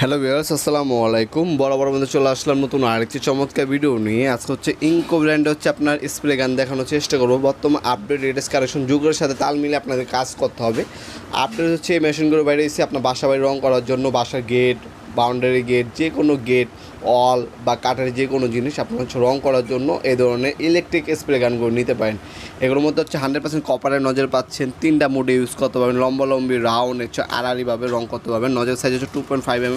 Hello viewers আসসালামু আলাইকুম। বড় বড় মধ্যে চলে আসলাম নতুন আরেকটি চমৎকার ভিডিও নিয়ে। আজকে হচ্ছে ইঙ্কো ব্র্যান্ডে হচ্ছে আপনার স্প্রে গান দেখানোর চেষ্টা করব। বর্তমান আপডেট রেডেস কারেকশন যুগের সাথে তাল মিলে আপনাদের কাজ করতে হবে। আপডেট হচ্ছে এই মেশিনগুলো বাইরে এসে আপনার বাসা বাড়ি রং করার জন্য, বাসার গেট বাউন্ডারি গেট যে কোনো গেট অল বা কাঠের যে কোনো জিনিস আপনার হচ্ছে রং করার জন্য এই ধরনের ইলেকট্রিক স্প্রে গানগুলো নিতে পারেন। এগুলোর মধ্যে হচ্ছে হান্ড্রেড পার্সেন্ট কপারের নজর পাচ্ছেন। তিনটা মোডে ইউজ করতে পারবেন। লম্বা, লম্বি রাউন্ড হচ্ছে আড়াআড়িভাবে রং করতে পারবেন। নজর সাইজ হচ্ছে টু পয়েন্ট ফাইভ এম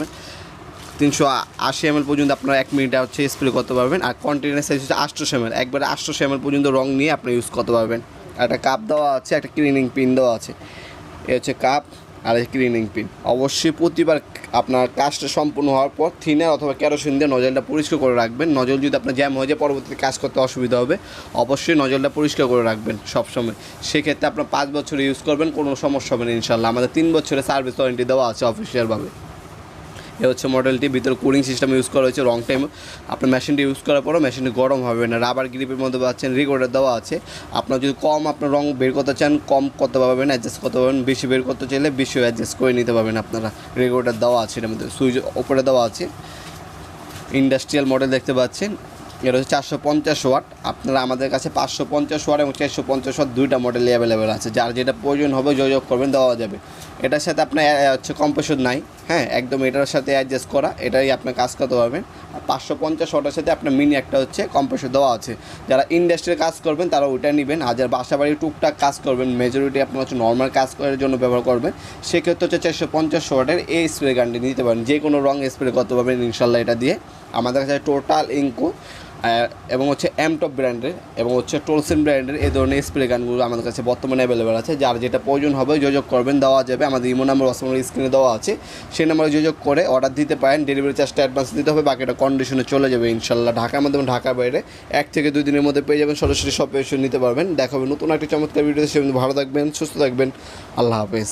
তিনশো আশি এম পর্যন্ত আপনারা এক মিনিটে হচ্ছে স্প্রে করতে পারবেন। আর কন্টেনার সাইজ হচ্ছে আটশো এম এল একবারে আটশো এম পর্যন্ত রং নিয়ে আপনি ইউজ করতে পারবেন। একটা কাপ দেওয়া আছে, একটা ক্লিনিং পিন দেওয়া আছে। এ হচ্ছে কাপ আর এই ক্লিনিং পিন অবশ্যই প্রতিবার আপনার কাজটা সম্পূর্ণ হওয়ার পর থিনার অথবা ক্যারোসিন দিয়ে নজলটা পরিষ্কার করে রাখবেন। নজল যদি আপনার জ্যাম হয়ে যায়, পরবর্তীতে কাজ করতে অসুবিধা হবে। অবশ্যই নজলটা পরিষ্কার করে রাখবেন সবসময়। সেক্ষেত্রে আপনার পাঁচ বছর ইউজ করবেন, কোনো সমস্যা হবে না ইনশাল্লাহ আমাদের তিন বছরের সার্ভিস ওয়ারেন্টি দেওয়া আছে অফিসিয়ালভাবে এ হচ্ছে মডেলটি, ভিতরে কুলিং সিস্টেম ইউজ করা হয়েছে রং টাইম আপনার মেশিনটি ইউজ করার পরও মেশিনটি গরম হবে না। রাবার গ্রিপের মধ্যে পাচ্ছেন রিকোডার দেওয়া আছে। আপনার যদি কম আপনার রং বের করতে চান, কম করতে পারবেন অ্যাডজাস্ট করতে পারবেন, বেশি বের করতে চাইলে বেশিও অ্যাডজাস্ট করে নিতে পারবেন আপনারা। রেকর্ডার দেওয়া আছে এর মধ্যে, সুইচ ওপরে দেওয়া আছে। ইন্ডাস্ট্রিয়াল মডেল দেখতে পাচ্ছেন। এটা হচ্ছে চারশো পঞ্চাশ ওয়াট। আপনারা আমাদের কাছে পাঁচশো পঞ্চাশ ওয়াট এবং চারশো পঞ্চাশ ওয়াট দুইটা মডেল অ্যাভেলেবেল আছে। যার যেটা প্রয়োজন হবে যোগাযোগ করবেন, দেওয়া যাবে। এটার সাথে আপনার হচ্ছে কম্প্রেসর নাই হ্যাঁ? একদম এটার সাথে অ্যাডজাস্ট করা, এটাই আপনার কাজ করতে পারবেন। আর পাঁচশো পঞ্চাশ ওয়াটের সাথে আপনার মিনি একটা হচ্ছে কম্প্রেসর দেওয়া আছে। যারা ইন্ডাস্ট্রির কাজ করবেন, তারা ওইটা নেবেন। আর যারা বাসা বাড়ি টুকটাক কাজ করবেন মেজরিটি আপনার হচ্ছে নর্মাল কাজ করার জন্য ব্যবহার করবেন। সেক্ষেত্রে হচ্ছে চারশো পঞ্চাশ ওয়াটের এই স্প্রে গানটি নিতে পারেন। যে কোনো রং স্প্রে করতে পারবেন, ইনশাল্লাহ এটা দিয়ে। আমাদের কাছে টোটাল ইঙ্কো এবং হচ্ছে এমটপ ব্র্যান্ডের এবং হচ্ছে টোলসেন ব্র্যান্ডের এই ধরনের স্প্রে গানগুলো আমাদের কাছে বর্তমানে অ্যাভেলেবেল আছে। যার যেটা প্রয়োজন হবে যোগাযোগ করবেন, দেওয়া যাবে। আমাদের ইমো নাম্বার ওয়াসমার স্ক্রিনে দেওয়া আছে। সেই নাম্বারে যোগাযোগ করে অর্ডার দিতে পারেন। ডেলিভারি চার্জটা অ্যাডভান্স দিতে হবে, বাকিটা কন্ডিশনে চলে যাবে ইনশাল্লাহ ঢাকার মাধ্যমে ঢাকার বাইরে এক থেকে দুই দিনের মধ্যে পেয়ে যাবেন। সরাসরি সব এসে নিতে পারবেন। দেখাবেন নতুন একটি চমৎকার ভিডিও সে ভালো থাকবেন, সুস্থ থাকবেন। আল্লাহ হাফেজ।